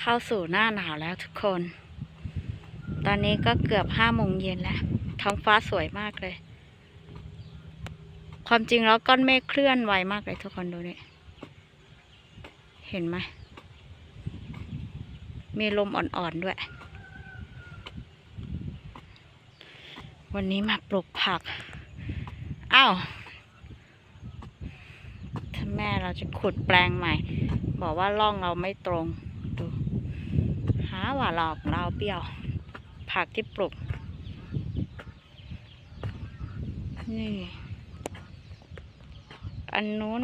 เข้าสู่หน้าหนาวแล้วทุกคน ตอนนี้ก็เกือบห้าโมงเย็นแล้ว ท้องฟ้าสวยมากเลย ความจริงแล้วก้อนเมฆเคลื่อนไวมากเลยทุกคนดูนี่เห็นไหม มีลมอ่อนๆด้วย วันนี้มาปลูกผัก อ้าวถ้าแม่เราจะขุดแปลงใหม่ บอกว่าร่องเราไม่ตรง หว่าหลอกเราเปรี้ยว ผักที่ปลูก นี่ อันนู้น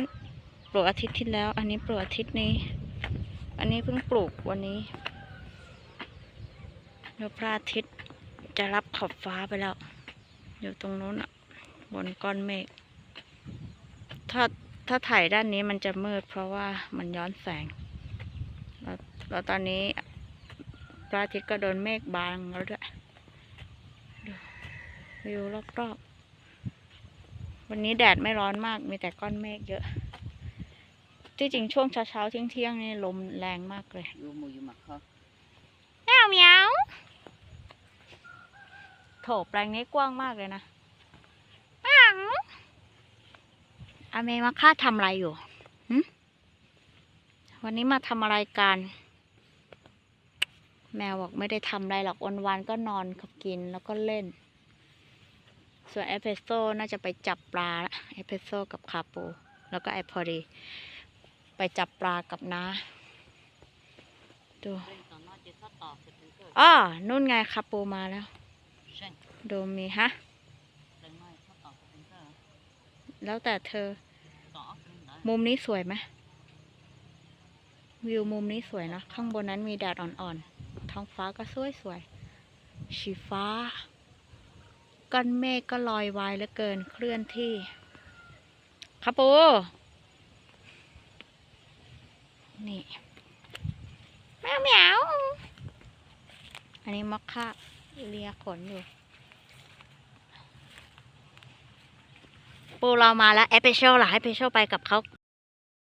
ปลูกอาทิตย์ที่แล้ว อันนี้ปลูกอาทิตย์นี้ อันนี้เพิ่งปลูกวันนี้เดี๋ยวพระอาทิตย์จะรับขอบฟ้าไปแล้ว อยู่ตรงนู้นอะบนก้อนเมฆถ้าถ้าถ่ายด้านนี้มันจะมืดเพราะว่ามันย้อนแสง แล้วตอนนี้ ระอาทิตย์ก็โดนเมฆบังแล้วด้วยดูวิวรอบๆ วันนี้แดดไม่ร้อนมาก มีแต่ก้อนเมฆเยอะ ที่จริงช่วงเช้าๆเที่ยงๆนี่ลมแรงมากเลยอยู่หมูอยู่หมักเขาแมวเหมียวโถแปลงนี้กว้างมากเลยนะอ้าวอาเมมาค่าทำอะไรอยู่หึวันนี้มาทำอะไรกัน แมวบอกไม่ได้ทำอะไรหรอกวันๆก็นอนกับกินแล้วก็เล่น ส่วนเอเปรสโซน่าจะไปจับปลาเอเปรสโซกับคาปูแล้วก็ไอพอดี ไปจับปลากับน้าดูอนนอนู่นไงคาปูมาแล้วเช่นดูมีฮะ แล้วแต่เธอ มุมนี้สวยไหมวิวมุมนี้สวยนะ ข้างบนนั้นมีแดดอ่อนๆ ท้องฟ้าก็สวยสวยๆสีฟ้าก้อนเมฆก็ลอยไวเหลือเกินเคลื่อนที่คาปูนี่แมวเหมียวอันนี้มอคค่าเลียขนอยู่ ปูเรามาแล้วเอพิโชล่ะให้พิโชไปกับเขา